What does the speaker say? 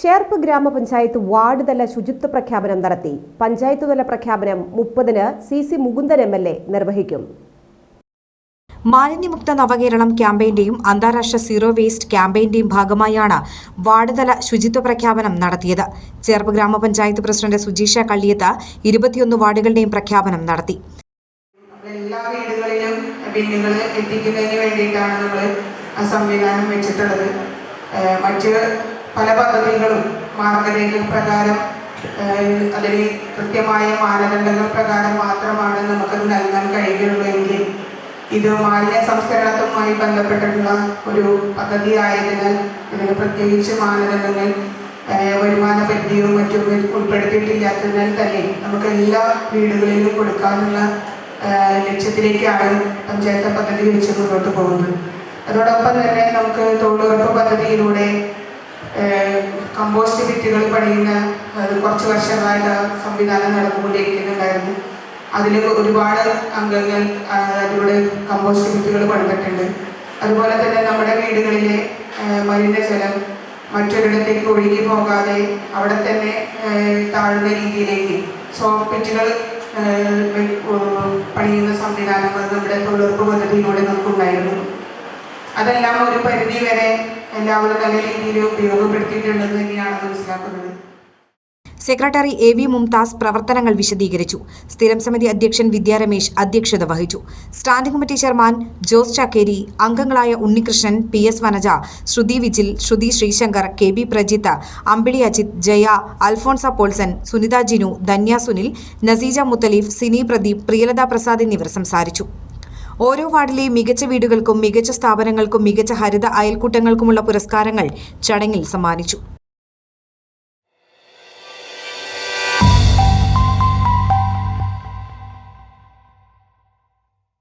ചേർപ്പ് ഗ്രാമപഞ്ചായത്ത് വാർഡ് തല ശുചിത്വ പ്രഖ്യാപനം നടത്തി. പഞ്ചായത്ത് തല പ്രഖ്യാപനം മുപ്പതിന് C C Mukundan M L A നിർവഹിക്കും. മാലിന്യമുക്ത നവകേരളം ക്യാമ്പയിന്റെയും അന്താരാഷ്ട്ര സീറോ വേസ്റ്റ് ക്യാമ്പയിന്റെയും ഭാഗമായാണ് വാർഡ് തല ശുചിത്വ പ്രഖ്യാപനം നടത്തിയത്. ചേർപ്പ് ഗ്രാമപഞ്ചായത്ത് പ്രസിഡന്റ് സുജീഷ കള്ളിയത്ത് ഇരുപത്തിയൊന്ന് വാർഡുകളുടെയും പ്രഖ്യാപനം നടത്തി. എല്ലാ വീടുകളിലും ബില്ലുകൾ എത്തിക്കുന്നതിന് വേണ്ടിയിട്ടാണ് നമ്മൾ ആ സംവിധാനം വെച്ചിട്ടുള്ളത്. മറ്റ് പല പദ്ധതികളും മാർഗരേഖ പ്രകാരം അതിന് കൃത്യമായ മാനദണ്ഡങ്ങൾ പ്രകാരം മാത്രമാണ് നമുക്കത് നൽകാൻ കഴിയുകയുള്ളൂ എങ്കിൽ ഇത് മാലിന്യ സംസ്കരണത്തുമായി ബന്ധപ്പെട്ടിട്ടുള്ള ഒരു പദ്ധതി ആയതിനാൽ ഇതിന് പ്രത്യേകിച്ച് മാനദണ്ഡങ്ങൾ വരുമാന പരിധിയും മറ്റും ഉൾപ്പെടുത്തിയിട്ടില്ലാത്തതിനാൽ തന്നെ നമുക്ക് എല്ലാ വീടുകളിലും കൊടുക്കാനുള്ള ലക്ഷ്യത്തിലേക്കാണ് പഞ്ചായത്ത് പദ്ധതി വെച്ച് മുന്നോട്ട് പോകുന്നത്. അതോടൊപ്പം തന്നെ നമുക്ക് തൊഴിലുറപ്പ് പദ്ധതിയിലൂടെ കമ്പോസ്റ്റ് ബിറ്റുകൾ പണിയുന്ന കുറച്ച് വർഷങ്ങളായിട്ട് സംവിധാനം നടന്നുകൊണ്ടിരിക്കുന്നുണ്ടായിരുന്നു. അതിൽ ഒരുപാട് അംഗങ്ങൾ അതിലൂടെ കമ്പോസ്റ്റ് ബിറ്റുകൾ പണിതിട്ടുണ്ട്. അതുപോലെ തന്നെ നമ്മുടെ വീടുകളിലെ മലിനജലം മറ്റൊരിടത്തേക്ക് ഒഴുകി പോകാതെ അവിടെ തന്നെ താഴ്ന്ന രീതിയിലേക്ക് സോഫ്റ്റ് പിറ്റുകൾ പണിയുന്ന സംവിധാനം നമ്മുടെ തൊഴിലുറപ്പ് പദ്ധതിയിലൂടെ നമുക്കുണ്ടായിരുന്നു. അതെല്ലാം ഒരു പരിധി വരെ എല്ലാവരും നല്ല രീതിയിൽ ഉപയോഗപ്പെടുത്തിയിട്ടുണ്ടെന്ന് തന്നെയാണ് മനസ്സിലാക്കുന്നത്. സെക്രട്ടറി എ വി മുംതാസ് പ്രവർത്തനങ്ങൾ വിശദീകരിച്ചു. സ്ഥിരം സമിതി അധ്യക്ഷൻ വിദ്യാരമേശ് അധ്യക്ഷത വഹിച്ചു. Standing committee chairman Jose Chakkeri അംഗങ്ങളായ Unnikrishnan P S Vanaja Sruthi Vijil Sruthi Sreesankar K B Prajith Ambili Ajith Jaya Alphonsa Poulson Sunitha Jinu Dhanya Sunil Naseeja Muthaleef Sini Pradeep Priyalatha Prasad എന്നിവർ സംസാരിച്ചു. ഓരോ വാർഡിലെയും മികച്ച വീടുകൾക്കും മികച്ച സ്ഥാപനങ്ങൾക്കും മികച്ച ഹരിത അയൽക്കൂട്ടങ്ങൾക്കുമുള്ള പുരസ്കാരങ്ങൾ ചടങ്ങിൽ സമ്മാനിച്ചു.